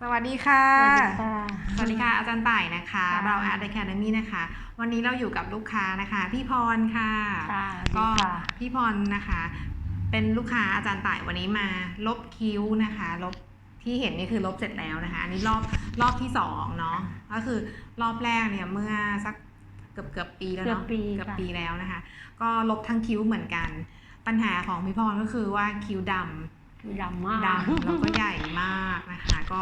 สวัสดีค่ะสวัสดีค่ะ สวัสดีค่ะ อาจารย์ต่ายนะคะค่ะเราอาร์ตแคนามีนะคะ วันนี้เราอยู่กับลูกค้านะคะ พี่พรค่ะ ค่ะก็สวัสดีค่ะ พี่พรนะคะ เป็นลูกค้าอาจารย์ต่ายวันนี้มา ลบคิ้วนะคะ ลบที่เห็นนี่คือลบเสร็จแล้วนะคะ อันนี้รอบรอบที่สองเนาะ ก็คือรอบแรกเนี่ยเมื่อสักเกือบเกือบปีแล้วเกือบเนาะปีเกือบค่ะ ปีแล้วนะคะ ก็ลบทั้งคิ้วเหมือนกัน ปัญหาของพี่พรก็คือว่าคิ้วดำคือ ดำมากดำแล้วก็ใหญ่มากนะคะ ก็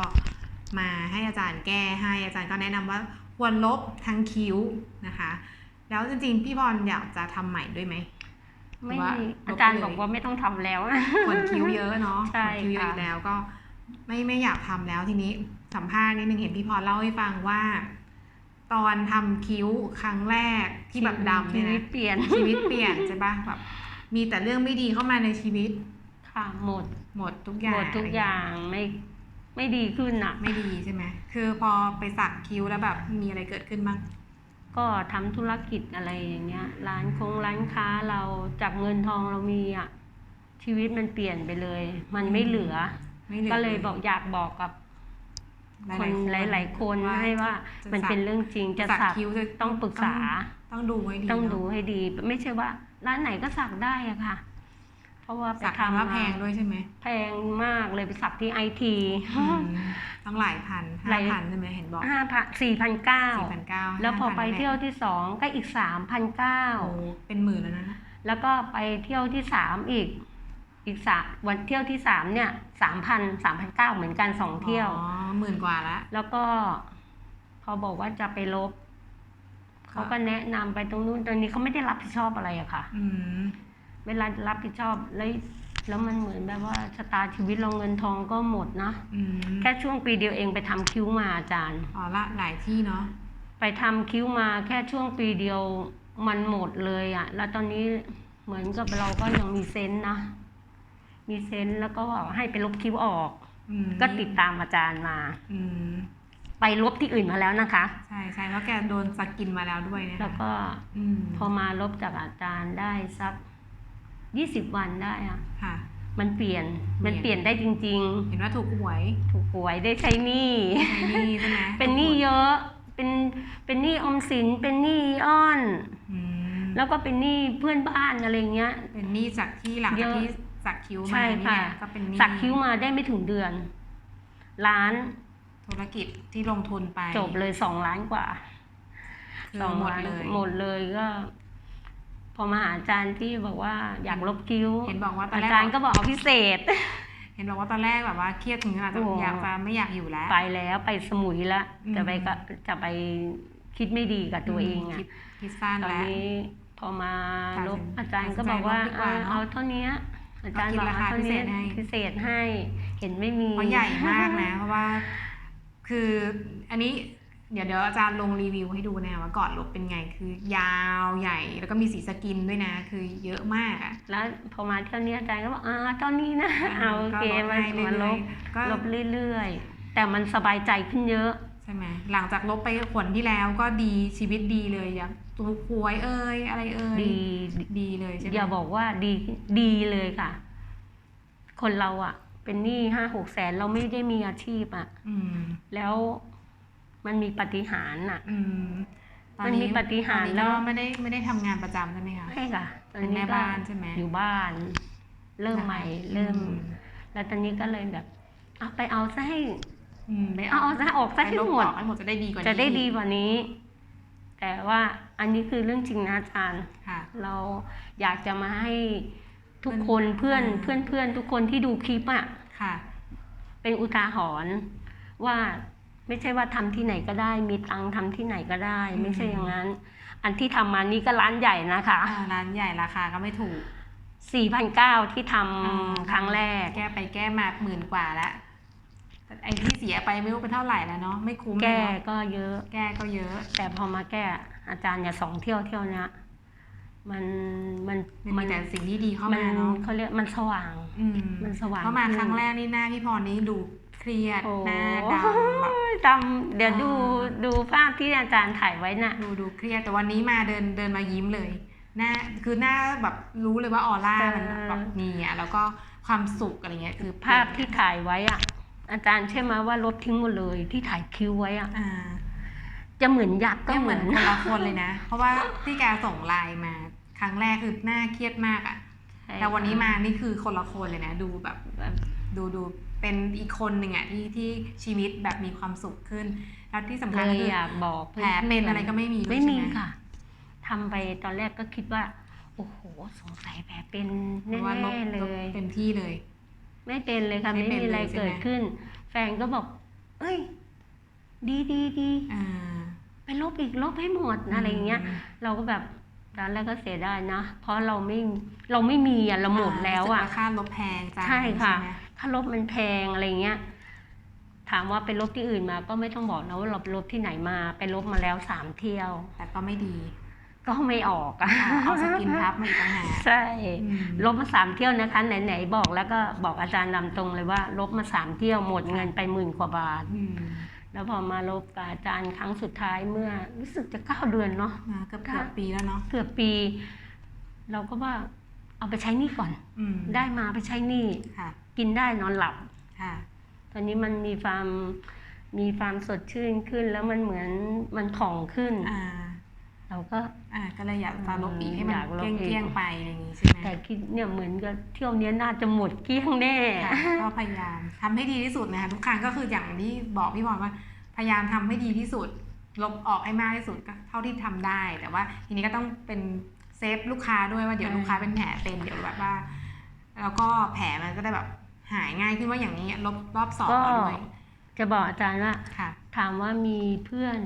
มาให้อาจารย์แก้ให้อาจารย์ก็แนะนำว่าควรลบทั้งคิ้วนะคะ แล้วจริงๆ พี่บอลอยากจะทำใหม่ด้วยไหมไม่ว่าอาจารย์ลบไปเลยบอกว่าไม่ต้องทำแล้วขนคิ้วเยอะเนาะใช่ขนคิ้วเยอะค่ะอยู่แล้วก็ไม่ไม่อยากทำแล้วทีนี้สัมภาษณ์นิดนึงเห็นพี่พรเล่าให้ฟังว่า ตอนทำคิ้วครั้งแรกที่แบบดำชีเนี่ยวิตนะเปลี่ยนชีวิตเปลี่ยนใช่ปะแบบมีแต่เรื่องไม่ดีเข้ามาในชีวิตค่ะหมด หมดทุกอย่างหมดทุกอย่างไม่ไม่ดีขึ้นอะไม่ดีใช่ไหมคือพอไปสักคิ้วแล้วแบบมีอะไรเกิดขึ้นบ้างก็ทำธุรกิจอะไรอย่างเงี้ย ร้านคงร้านค้าเราจากเงินทองเรามีอะ ชีวิตมันเปลี่ยนไปเลย มันไม่เหลือไม่หลืก็เลยบอกอยากบอกกับคนหลาย ๆ คนให้ว่ามันเป็นเรื่องจริงจะสักสักคิ้วจะต้องปรึกษา ต้องดูให้ดีต้องเนะดูให้ดี ไม่ใช่ว่า ร้านไหนก็สักได้อะค่ะ เพราะว่าไปสักทำว่ามาแพงด้วยใช่ไหมแพงมากเลยไปสักที่ไอทีอืมต้องหลายพันหห้าลายพันใช่ไหมเห็นบอกห้าพันสี่พันเก้าสี่พันเก้าแล้วพอไปเที่ยวที่สองก็อีกสามพันเก้าโอ้เป็นหมื่นแล้วนะแล้วก็ไปเที่ยวที่สามอีก อีกสามวันเที่ยวที่สามเนี่ยสามพันสามพันเก้าเหมือนกันสองเที่ยวอ๋อหมื่นกว่าละแล้วก็พอบอกว่าจะไปลบเขาก็แนะนำไปตรงนู้นตรงนี้เขาไม่ได้รับผิดชอบอะไรอะค่ะ อืม เวลารับผิดชอบแล้วแล้วมันเหมือนแบบว่าชะตาชีวิตเราเงินทองก็หมดนะอืมแค่ช่วงปีเดียวเองไปทำคิ้วมาอาจารย์ อ๋อละหลายที่เนาะไปทำคิ้วมาแค่ช่วงปีเดียวมันหมดเลยอะแล้วตอนนี้เหมือนกับเราก็ยังมีเซนส์นะ มีเซนส์แล้วก็ให้ไปลบคิ้วออก อืมก็ติดตามอาจารย์มา อืมไปลบที่อื่นมาแล้วนะคะ ใช่ใช่เพราะแกโดนสกินมาแล้วด้วยนะคะแล้วก็อืมพอมาลบจากอาจารย์ได้สัก ยี่สิบวันได้อะค่ะ มันเปลี่ยน มันเปเปลี่ลี่ยยนนได้จริงเห็นว่าถูกหวยๆถูกหวยได้ใช้หนี้ ใช้หนี่ใช่ไหมเป็นหนี้เยอะ เป็น เป็นหนี้ออมสิน เป็นหนี้อ้อน อืมแล้วก็เป็นหนี้เพื่อนบ้านอะไรเงี้ย เป็นหนี้จากที่หลังเยจากอะที่สักคิ้วมาใช่นี่ค่ะแหละก็เป็นหนี้สักคิ้วมาได้ไม่ถึงเดือน ล้านธุรกิจที่ลงทุนไปจบเลยสองล้านกว่าคือสองหมดล้านเลย หมดเลยก็ พอมาหาอาจารย์ที่บอกว่าอยากลบคิ้ว เห็นบอกว่าตอนอาแรกจารย์ก็บอกเอาพิเศษ เห็นบอกว่าตอนแรกแบบว่าเครียดถึงขนาดจะโอ้ อยากจะไม่อยากอยู่แล้ว ไปแล้วไปสมุยละอืม จะไปก็จะไปคิดไม่ดีกับตัวเองอะคิดคิดสั้นตอนแล้ว นี้พอมาตัดสินลบอาจารย์ก็บอกว่าตัดสินใจลบดีกว่าอ่าเนอะเอาเท่านี้อาจารย์บอกก็คิดราคาเอาเท่านี้พิเศษให้พิเศษให้ เห็นไม่มี เพราะใหญ่มากนะ เพราะว่า คืออันนี้ เดี๋ยวเดี๋ยวอาจารย์ลงรีวิวให้ดูนะว่าก่อนลบเป็นไงคือยาวใหญ่ แล้วก็มีสีสกินด้วยนะ คือเยอะมากอะแล้วพอมาเท่านี้อาจารย์ก็บอกอ่าเท่านี้นะเอาโอเคก็ลดมาให้มาลเรื่อยบๆก็ลบเรื่อยๆ แต่มันสบายใจขึ้นเยอะใช่ไหมหลังจากลบไปขนที่แล้วก็ดีชีวิตดีเลยอย่างตูหวยเอ่ยอะไรเอ่ยดีดีเลยใช่ไหมอย่าบอกว่าดีดีเลยค่ะ คนเราอะเป็นหนี้ห้าหกแสนเราไม่ได้มีอาชีพอะอืมแล้ว มันมีปาฏิหารย์อะอืมตอมันมีปาฏิหาริย์ตอนนี้แล้ว ก็ไม่ได้ไม่ได้ทำงานประจำใช่ไหมคะ ใช่ค่ะตอนเป็นนี้แม่ก็บ้านใช่ไหมอยู่บ้าน เริ่มใหม่ เริ่ม อืแล้วตอนนี้ก็เลยแบบเอาไปเอาซะให้ อืมไปเอาเอาซะออกซะไปให้ลบหมดออกให้หมดจะได้ดีกว่านี้จะได้ดีกว่านี้ แต่ว่าอันนี้คือเรื่องจริงนะอาจารย์ ค่ะ เราอยากจะมาให้ทุกคนเพื่อนอ่าเพื่อนเพื่อนทุกคนที่ดูคลิปอะค่ะ เป็นอุทาหรณ์ว่า ไม่ใช่ว่าทำที่ไหนก็ได้ มีตังค์ทำที่ไหนก็ได้อืมไม่ใช่อย่างนั้น อันที่ทำมานี่ก็ร้านใหญ่นะคะอ่าร้านใหญ่ราคาก็ไม่ถูก4,900ที่ทำอ่าครั้งแรก แก้ไปแก้มาหมื่นกว่าแล้วแต่ไอ้ที่เสียไปไม่รู้เป็นเท่าไหร่แล้วเนาะไม่คุ้มเลยแก้เนาะก็เยอะ แก้ก็เยอะ แต่พอมาแก้อาจารย์อย่าสองเที่ยวเที่ยวเนี้ยมันมันมันมีแต่สิ่งที่ดีเข้ามัมาเนาะเขาเรียกมันสว่าง อืมมันสว่างเพราะมาขึ้นครั้งแรกนี่หน้าพี่พรนี้ดู เครียดโอ้หน้าดำแบบจำเดี๋ยวดูอ่าดูภาพที่อาจารย์ถ่ายไว้น่ะ ดูดูเครียดแต่วันนี้มาเดินเดินมายิ้มเลยหน้าคือหน้าแบบรู้เลยว่าออร่ามันเออแบบมีอะแล้วก็ความสุขอะไรเงี้ยคือภาพที่ถ่ายไว้อะอาจารย์ใช่ไหมว่าลบทิ้งหมดเลยที่ถ่ายคิ้วไว้อะอ่าจะเหมือนยักษ์ก็ก็เหเหมืมืออนนคนละคนเลยนะ เพราะว่าที่แกส่งไลน์มา ครั้งแรกคือหน้าเครียดมากอะใช่แต่วันนี้มานี่คือคนละคนเลยนะ ดูแบบแบบดูดู เป็นอีกคนหนึ่งอะที่ที่ชีวิตแบบมีความสุขขึ้น แล้วที่สำคัญเลยคืออยากบอกแผลเป็นอะไรก็ไม่มีด้วยไม่มีใช่หค่ะทำไปตอนแรกก็คิดว่า โอ้โหสงสัยแผลเป็นเพแน่ราะว่าลบๆเลลบยเต็มที่เลย ไม่เป็นเลยค่ะไม่ไม่เป็นมีอะไรเลยใช่ไหมเกิดขึ้น แฟนก็บอก เอ้ย ดีดีดีอ่าไปลบอีกลบให้หมดอะไรอย่างเงี้ย เราก็แบบตอนแรกก็เสียดายนะ เพราะเราไม่เราไม่มีอะเราหมดแล้วอะรู้สึกาค่าลบแพงจังใช่ค่ะ ไหมถ้าลบมันแพงอะไรเงี้ย ถามว่าไปลบที่อื่นมา ก็ไม่ต้องบอกนะว่าเราไปลบที่ไหนมา ไปลบมาแล้วสามเที่ยว แต่ก็ไม่ดี ก็ไม่ออกอะอ่าเอาสกินทับมาอีกต่างหากใช่อืมลบมาสามเที่ยวนะคะไหนๆบอกแล้วก็บอกอาจารย์นำตรงเลยว่า ลบมาสามเที่ยวหมดเงินไปหมื่นกว่าบาทอืมแล้วพอมาลบกับอาจารย์ครั้งสุดท้ายเมื่อ รู้สึกจะเก้าเดือนเนาะมาเกือบเกือบปีแล้วเนาะเกือบปี เราก็ว่าเอาไปใช้หนี้ก่อนอืมได้มาไปใช้หนี้ค่ะ กินได้นอนหลับค่ะตอนนี้มันมีความมีความสดชื่นขึ้น แล้วมันเหมือนมันผ่องขึ้น อ่า เราก็อ่าก็เลยอยากจะลบอีกให้มันอยากลบเกลี้ยงอีกเกลี้ยงๆไปอะไรอย่างงี้ใช่ไหมแต่คิดเนี่ยเหมือนกับเที่ยวเนี้ยน่าจะหมดเกลี้ยงแน่ ค่ะก็พยายามทำให้ดีที่สุดนะคะทุกครั้งก็คืออย่างที่บอกพี่บอลว่า พยายามทำให้ดีที่สุด ลบออกให้มากที่สุดก็เท่าที่ทำได้ แต่ว่าทีนี้ก็ต้องเป็นเซฟลูกค้าด้วยว่าเดี๋ยวใช่ ลูกค้าเป็นแผลเป็นเดี๋ยวแบบว่า แล้วก็แผลมันก็ได้แบบ หายง่ายขึ้นว่าอย่างนี้ลบรอบสองก็ด้วยจะบอกอาจารย์ว่าค่ะ ถามว่ามีเพื่อน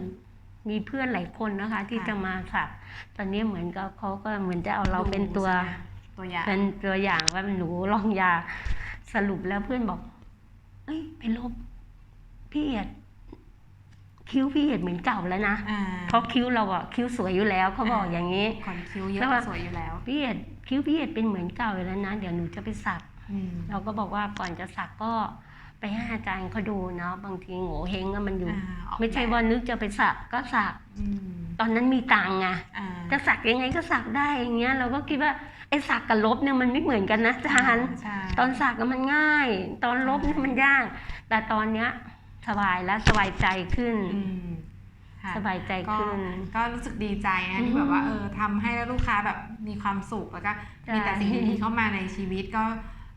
มีเพื่อนหลายคนนะคะ ที่ค่ะจะมาสัก ตอนนี้เหมือนกับเขาก็เหมือนจะเอาเราเป็นตัวใช่ไหมตัวอย่างเป็นตัวอย่างว่าหนูลองยาสรุปแล้วเพื่อนบอก เอ้ยไปลบพี่เอียดคิ้วพี่เอียดเหมือนเก่าแล้วนะอ่าเพราะคิ้วเราอะคิ้วสวยอยู่แล้วเขาบอกอ่าอย่างนี้ขนคิ้วเยแล้อะวว่าสวยอยู่แล้วพี่เอียดคิ้วพี่เอียดเป็นเหมือนเก่าอยู่แล้วนะเดี๋ยวหนูจะไปสักอืม เราก็บอกว่าก่อนจะสักก็ไปให้อาจารย์เขาดูเนาะบางทีโง่เฮงอะมันอยู่อ่าออกไม่ใช่แบบว่านึกจะไปสักก็สักอืมตอนนั้นมีตังค์ไงอ่าจะสักยังไงก็สักได้อย่างเงี้ย เราก็คิดว่าไอ้สักกับลบเนี่ยมันไม่เหมือนกันนะอาจารย์ใช่ตอนสักก็มันง่าย ตอนลบเนี่ยมันยาก แต่ตอนเนี้ยสบายแล้วสบายใจขึ้นอืมค่ะสบายใจก็ขึ้น ก็รู้สึกดีใจนะอืมที่แบบว่าเออทำให้แล้วลูกค้าแบบมีความสุขแล้วก็ใช่มีแต่สิ่งดีๆเข้ามาในชีวิตก็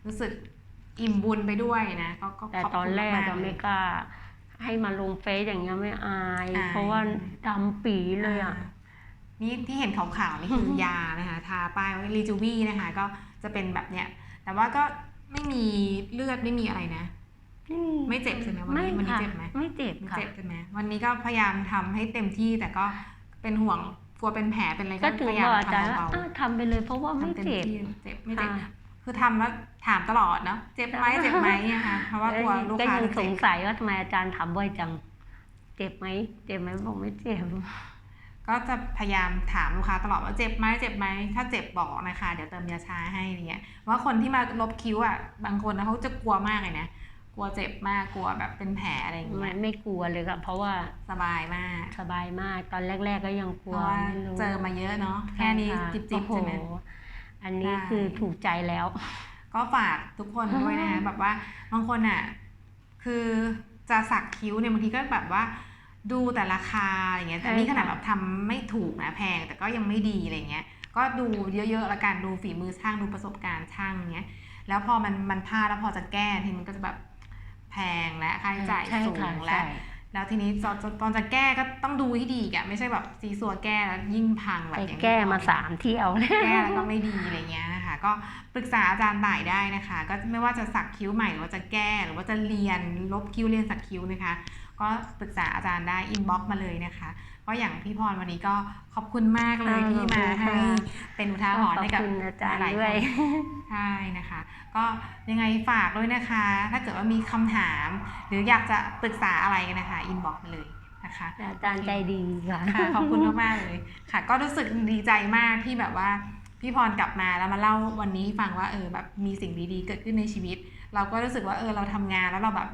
รู้สึกอิ่มบุญไปด้วยนะก็ก็แต่ขบตอนคุณแรกมาก็ๆไม่กล้าให้มาลงเฟซอย่างเงี้ยไม่อาย อาย เพราะว่าดำปีเลยอะ นี่ที่เห็นขาวๆนี่คือ ยานะคะทาป้ายว่ารีจูวี่นะคะ ก็จะเป็นแบบเนี้ย แต่ว่าก็ไม่มีเลือดไม่มีอะไรนะ ไม่เจ็บใช่ไหมวันนี้ไม่วันนี้ค่ะเจ็บไหม ไม่เจ็บไม่ค่ะ เจ็บใช่ไหมวันนี้ก็พยายามทำให้เต็มที่แต่ก็เป็นห่วงกลัวเป็นแผลเป็นอะไรก็ก็ถึงพยายาบมอกอาจารย์ทำว่าเบาอ้าวทำไปเลยเพราะว่าๆไม่ทำเต็มเจ็บ ที่เจ็บไม่เจ็บค่ะ คือทำแล้วถามตลอดเนาะเจ็บไหมเจ็บไหมนะคะเพราะว่ากลัวลูกก็ค้ายังจะสเจ็งบสัยว่าทำไมอาจารย์ถามบ่อยจัง เจ็บไหมเจ็บไหมบอกไม่เจ็บก็จะพยายามถามลูกค้าตลอดว่าเจ็บไหมเจ็บไหมถ้าเจ็บบอกนะคะ เดี๋ยวเติมยาชาให้อะไรเงี้ยว่าคนที่มาลบคิ้วอะบางคนนะเขาจะกลัวมากเลยนะกลัวเจ็บมากกลัวแบบเป็นแผลอะไรอย่างไม่เงี้ยไม่กลัวเลยค่ะเพราะว่าสบายมากสบายมากตอนแรก ๆ ก็ยังกเพลัวราะว่าไม่รู้เจอมาเยอะเนาะแค่นี้ใช่ะจิบจิบโอ้ใช่ไหมโห อันนี้ได้ คือถูกใจแล้ว ก็ฝากทุกคนด้วยนะคะแบบว่าบางคนอะคือจะสักคิ้วเนี่ยบางทีก็แบบว่า ดูแต่ราคาอย่างเงี้ยแต่ใช่นี่ขนาดค่ะแบบทำไม่ถูกนะแพงแต่ก็ยังไม่ดีอะไรเงี้ยก็ดูเยอะๆละกันดูฝีมือช่างดูประสบการณ์ช่างเงี้ยแล้วพอมันมันพลาดแล้วพอจะแก้ทีมันก็จะแบบแพงและค่าใช้จ่ายใช่สูค่ะงและ ใช่ แล้วทีนี้ตอนตอนจะแก้ก็ต้องดูให้ดีอีกอะไม่ใช่แบบซีซัวแก้แล้วยิ่งพังแบบไปอย่างนี้แก้มาสามเที่ยวแก้แล้วก็ไม่ดีอะไรเงี้ยนะคะก็ปรึกษาอาจารย์ต่ายได้นะคะ ก็ไม่ว่าจะสักคิ้วใหม่หรือว่าจะแก้หรือว่าจะเรียนลบคิ้วเรียนสักคิ้วนะคะ ก็ปรึกษาอาจารย์ได้อินบ็อกมาเลยนะคะ ก็อย่างพี่พรวันนี้ก็ขอบคุณมากเลยค่ะที่มาขอบคุณให้ค่ะเป็นอุทาหรณ์ให้กับขอบคุณอาจารย์หลายๆด้วยคนใช่นะคะ ก็ยังไงฝากด้วยนะคะ ถ้าเกิดว่ามีคำถาม หรืออยากจะปรึกษาอะไรกันนะคะอินบ็อกมาเลยนะคะอาจารย์ใจดีค่ะค่ะขอบคุณมากๆเลยค่ะ ก็รู้สึกดีใจมากที่แบบว่าพี่พรกลับมาแล้วมาเล่าวันนี้ให้ฟังว่าเออแบบมีสิ่งดีๆ เกิดขึ้นในชีวิต เราก็รู้สึกว่าเออเราทำงานแล้วเราแบบ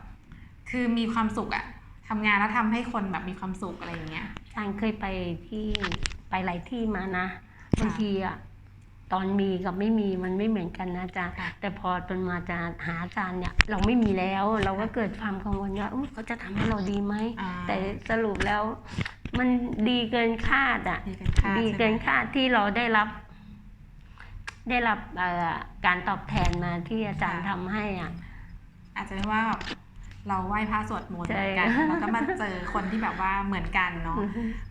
คือมีความสุขอะ ทำงานแล้วทำให้คนแบบมีความสุขอะไรอย่างเงี้ยอาจารย์เคยไปที่ไปหลายที่มานะบางทีอะตอนมีกับไม่มีมันไม่เหมือนกันนะอาจารย์ค่ะแต่พอจนมาจะหาอาจารย์เนี่ย เราไม่มีแล้ว เราก็เกิดความกังวลว่าอุ๊ยเขาจะทำให้เราดีไหม อ่า แต่สรุปแล้ว มันดีเกินคาดอะ ดีเกินคาดดีใช่ไหม เกินคาดที่เราได้รับ ได้รับเอ่อการตอบแทนมาที่อาจารย์ทำให้อะ อาจจะไม่ว่าแบบ เราไหว้พระสวดมนต์ใช่เหมือนกันแล้วก็มาเจอคนที่แบบว่าเหมือนกันเนาะ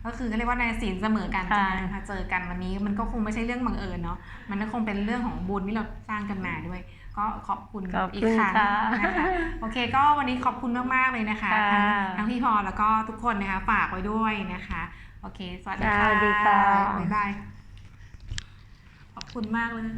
ก็คือเขาเรียกว่าในศีลเสมอกันค่ะใช่ไหมมาเจอกันวันนี้มันก็คงไม่ใช่เรื่องบังเอิญเนาะมันก็คงเป็นเรื่องของบุญที่เราสร้างกันมาด้วย ก็ขอบคุณขอบอีคุกณครั้งค่ะนะคะโอเค ก็วันนี้ขอบคุณมากๆเลยนะคะค่ะทั้งทั้งพี่พรแล้วก็ทุกคนนะคะฝากไว้ด้วยนะคะ โอเค สวัสดีค่ะค่ะสวัสดีค่ะบ๊ายบายขอบคุณมากเลย